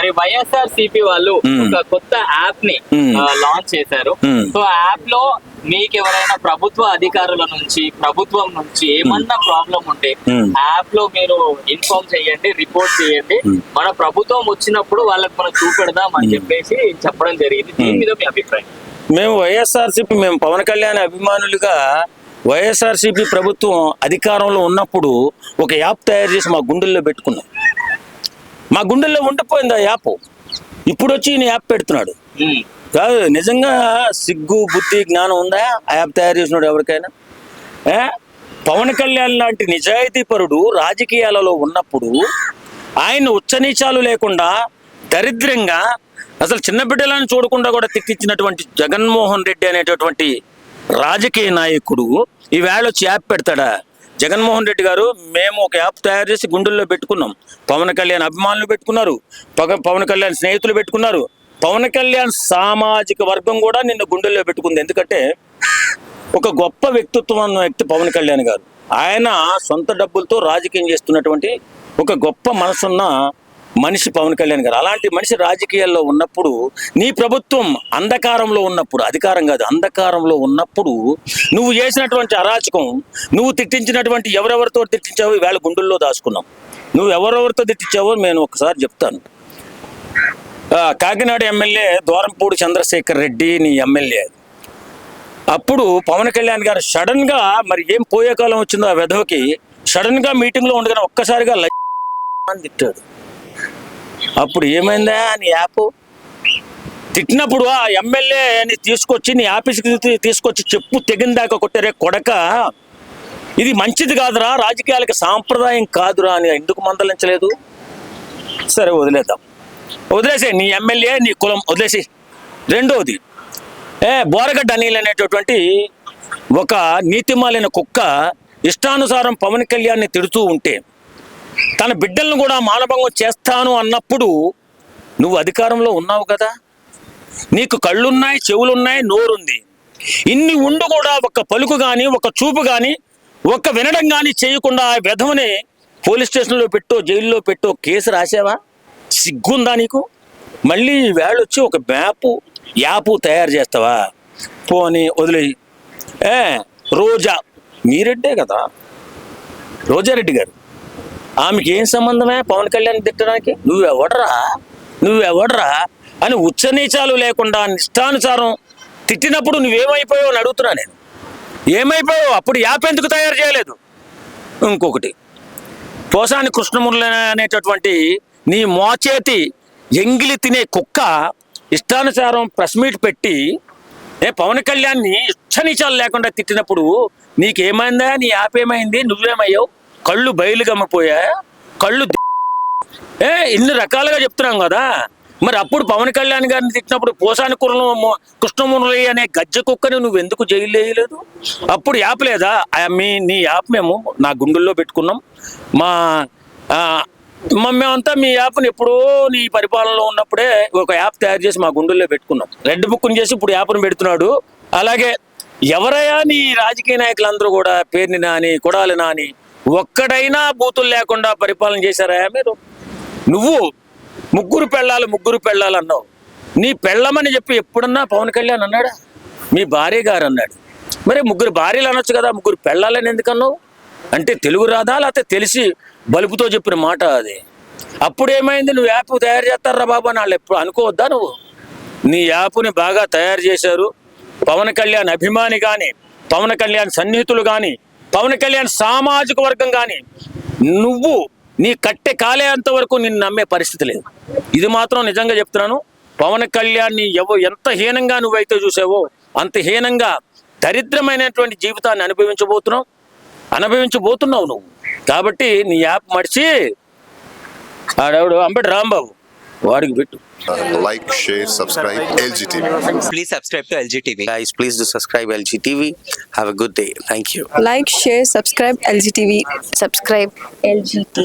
మరి వైఎస్ఆర్ సిపి వాళ్ళు. ఒక కొత్త యాప్ని. లాంచ్ చేశారు. సో యాప్లో మీకు ఎవరైనా ప్రభుత్వ అధికారుల నుంచి ప్రభుత్వం నుంచి ఏమన్నా ప్రాబ్లం ఉంటే. యాప్లో మీరు ఇన్ఫార్మ్ చేయండి రిపోర్ట్ చేయండి. మన ప్రభుత్వం వచ్చినప్పుడు వాళ్ళకి మనం చూపెడదాం అని చెప్పేసి చెప్పడం జరిగింది దీని మీద మీ అభిప్రాయం మేము వైఎస్ఆర్సీపీ మేము పవన్ కళ్యాణ్ అభిమానులుగా వైఎస్ఆర్సీపీ ప్రభుత్వం అధికారంలో ఉన్నప్పుడు ఒక యాప్ తయారు చేసి మా గుండెల్లో పెట్టుకున్నాం మా గుండెల్లో ఉండిపోయింది ఆ యాప్. ఇప్పుడు వచ్చి ఈయన యాప్ పెడుతున్నాడు. కాదు నిజంగా సిగ్గు బుద్ధి జ్ఞానం ఉందా? ఆ యాప్ తయారు చేసినాడు ఎవరికైనా? ఏ? పవన్ కళ్యాణ్ లాంటి నిజాయితీ పరుడు రాజకీయాలలో ఉన్నప్పుడు ఆయన ఉచ్చనీచాలు లేకుండా దరిద్రంగా అసలు చిన్న బిడ్డలను చూడకుండా కూడా తిట్టించినటువంటి జగన్మోహన్ రెడ్డి అనేటటువంటి రాజకీయ నాయకుడు ఈ వేళ వచ్చి యాప్ పెడతాడా? జగన్మోహన్ రెడ్డి గారు మేము ఒక యాప్ తయారు చేసి గుండెల్లో పెట్టుకున్నాం. పవన్ కళ్యాణ్ అభిమానులు పెట్టుకున్నారు. పగ- పవన్ కళ్యాణ్ స్నేహితులు పెట్టుకున్నారు. పవన్ కళ్యాణ్ సామాజిక వర్గం కూడా నిన్ను గుండెల్లో పెట్టుకుంది. ఎందుకంటే ఒక గొప్ప వ్యక్తిత్వం వ్యక్తి పవన్ కళ్యాణ్ గారు. ఆయన సొంత డబ్బులతో రాజకీయం చేస్తున్నటువంటి ఒక గొప్ప మనసున్న మనిషి పవన్ కళ్యాణ్ గారు. అలాంటి మనిషి రాజకీయాల్లో ఉన్నప్పుడు నీ ప్రభుత్వం అంధకారంలో ఉన్నప్పుడు అధికారం కాదు అంధకారంలో ఉన్నప్పుడు నువ్వు చేసినటువంటి అరాచకం నువ్వు తిట్టించినటువంటి ఎవరెవరితో తిట్టించావో వేళ గుండెల్లో దాచుకున్నాం. నువ్వు ఎవరెవరితో తిట్టించావో నేను ఒకసారి చెప్తాను. కాకినాడ ఎమ్మెల్యే ద్వారంపూడి చంద్రశేఖర్ రెడ్డి నీ ఎమ్మెల్యే. అప్పుడు పవన్ కళ్యాణ్ గారు సడన్గా మరి ఏం పోయే కాలం వచ్చిందో ఆ వెధవకి సడన్గా మీటింగ్లో ఉండగానే ఒక్కసారిగా లై అని తిట్టాడు. అప్పుడు ఏమైందా నీ యాప్ తిట్టినప్పుడు ఆ ఎమ్మెల్యేని తీసుకొచ్చి నీ ఆఫీస్కి తీసుకొచ్చి చెప్పు తెగిన దాకా కొట్టారే కొడక? ఇది మంచిది కాదురా రాజకీయాలకి సాంప్రదాయం కాదురా అని ఎందుకు మందలించలేదు? సరే వదిలేద్దాం. వదిలేసే నీ ఎమ్మెల్యే నీ కులం వదిలేసి రెండవది ఏ బోరగడ్డ అనిల్ అనేటటువంటి ఒక నీతిమాలిన కుక్క ఇష్టానుసారం పవన్ కళ్యాణ్ని తిడుతూ ఉంటే తన బిడ్డలను కూడా మానభంగం చేస్తాను అన్నప్పుడు నువ్వు అధికారంలో ఉన్నావు కదా? నీకు కళ్ళున్నాయి చెవులున్నాయి నోరుంది. ఇన్ని ఉండు కూడా ఒక పలుకు కానీ ఒక చూపు కానీ ఒక్క వినడం కానీ చేయకుండా ఆ విధమని పోలీస్ స్టేషన్లో పెట్టో జైల్లో పెట్టో కేసు రాసావా సిగ్గుందా నీకు? మళ్ళీ వేళ వచ్చి ఒక మ్యాపు యాపు తయారు చేస్తావా? పోని వదిలేయి. ఏ రోజా మీరెడ్డే కదా? రోజారెడ్డి గారు. ఆమెకి ఏం సంబంధమే? పవన్ కళ్యాణ్ తిట్టడానికి? నువ్వెవడరా? నువ్వెవడరా? అని ఉచ్చనీచాలు లేకుండా నిష్టానుసారం తిట్టినప్పుడు నువ్వేమైపోయావు అని అడుగుతున్నా నేను. ఏమైపోయావు? అప్పుడు యాప్ ఎందుకు తయారు చేయలేదు? ఇంకొకటి. పోసాని కృష్ణమురళి అనేటటువంటి నీ మోచేతి ఎంగిలి తినే కుక్క ఇష్టానుసారం ప్రెస్ మీట్ పెట్టి ఏ పవన్ కళ్యాణ్ని ఇచ్చనిచాలు లేకుండా తిట్టినప్పుడు నీకేమైందా? నీ యాప్ ఏమైంది? నువ్వేమయ్యావు? కళ్ళు బయలు గమ్మిపోయా? కళ్ళు ఏ ఇన్ని రకాలుగా చెప్తున్నాం కదా. మరి అప్పుడు పవన్ కళ్యాణ్ గారిని తిట్టినప్పుడు పోసాని కుర్ర కృష్ణమురళి అనే గజ్జ కుక్కని నువ్వు ఎందుకు జైలు వేయలేదు? అప్పుడు యాప్ లేదా మీ నీ యాప్ మేము నా గుండెల్లో పెట్టుకున్నాం. మా మేమంతా మీ యాప్ని ఎప్పుడో నీ పరిపాలనలో ఉన్నప్పుడే ఒక యాప్ తయారు చేసి మా గుండెల్లో పెట్టుకున్నాం. రెడ్ బుక్ని చేసి ఇప్పుడు యాప్ని పెడుతున్నాడు. అలాగే ఎవరయ్యా నీ రాజకీయ నాయకులందరూ కూడా? పేరుని నాని కొడాలి నాని ఒక్కడైనా బూతులు లేకుండా పరిపాలన చేశారా మీరు? నువ్వు ముగ్గురు పెళ్ళాలి ముగ్గురు పెళ్ళాలి అన్నావు. నీ పెళ్ళమని చెప్పి ఎప్పుడన్నా పవన్ కళ్యాణ్ అన్నాడా? మీ భార్య గారు అన్నాడు. మరి ముగ్గురు భార్యలు అనొచ్చు కదా ముగ్గురు పెళ్ళాలని ఎందుకు అన్నావు? అంటే తెలుగు రాదా? లేకపోతే తెలిసి బలుపుతో చెప్పిన మాట అది. అప్పుడు ఏమైంది నువ్వు యాప్ తయారు చేస్తారా బాబు అని వాళ్ళు ఎప్పుడు అనుకోవద్దా నువ్వు? నీ యాప్ని బాగా తయారు చేశారు పవన్ కళ్యాణ్ అభిమాని కానీ పవన్ కళ్యాణ్ సన్నిహితులు కానీ పవన్ కళ్యాణ్ సామాజిక వర్గం కానీ నువ్వు నీ కట్టె కాలేంత వరకు నిన్ను నమ్మే పరిస్థితి లేదు. ఇది మాత్రం నిజంగా చెప్తున్నాను. పవన్ కళ్యాణ్ని ఎవ ఎంత హీనంగా నువ్వైతే చూసావో అంత హీనంగా దరిద్రమైనటువంటి జీవితాన్ని అనుభవించబోతున్నావు అనుభవించబోతున్నావు నువ్వు. కాబట్టి నీ యాప్ మడిచి ఆడెవడు? అంబటి రాంబాబు. వాడికి పెట్టు like, share, subscribe, LGTV. Please subscribe to LG TV. guys please do subscribe lg tv have a good day thank you like, share, subscribe LGTV. subscribe LGT.